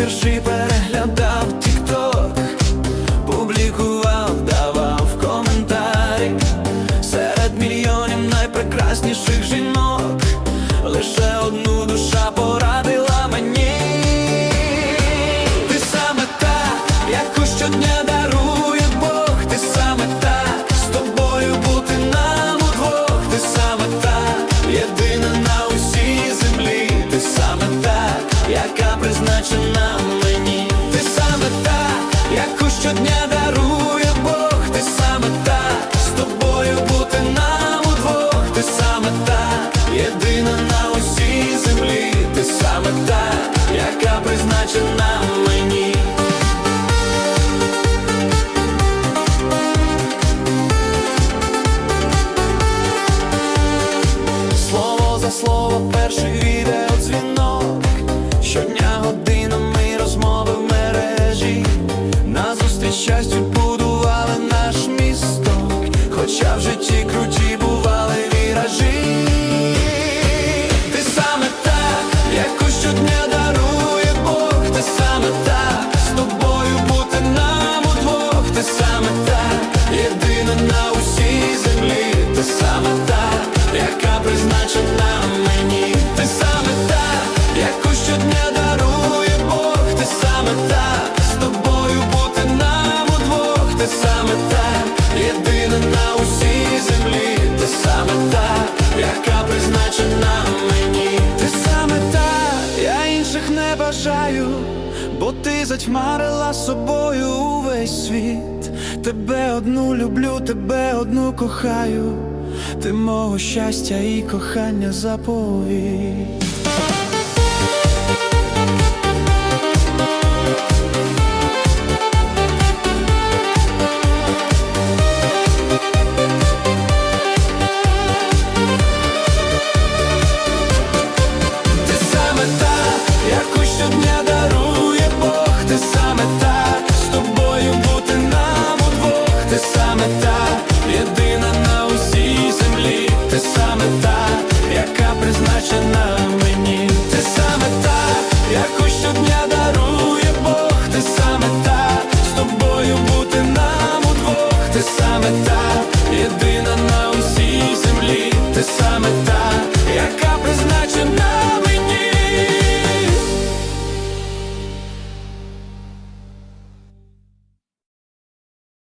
вірші переглядав тік-ток Публікував, давав коментарі. Серед мільйонів найпрекрасніших жінок Лише одну душа порадила мені. Ти саме та, яку щодня дарує яка призначена мені. Ти саме та, яку щодня дарує Бог. Ти саме та, з тобою бути нам удвох. Ти саме та, єдина на усій землі. Ти саме та, яка призначена мені. Слово за слово, перший відеодзвінок. Щодня Ти саме та, єдина на усій землі. Ти саме та, яка призначена мені. Ти саме та, я інших не бажаю Бо ти затьмарила собою увесь світ. Тебе одну люблю, тебе одну кохаю. Ти мого щастя і кохання заповідь the summertime.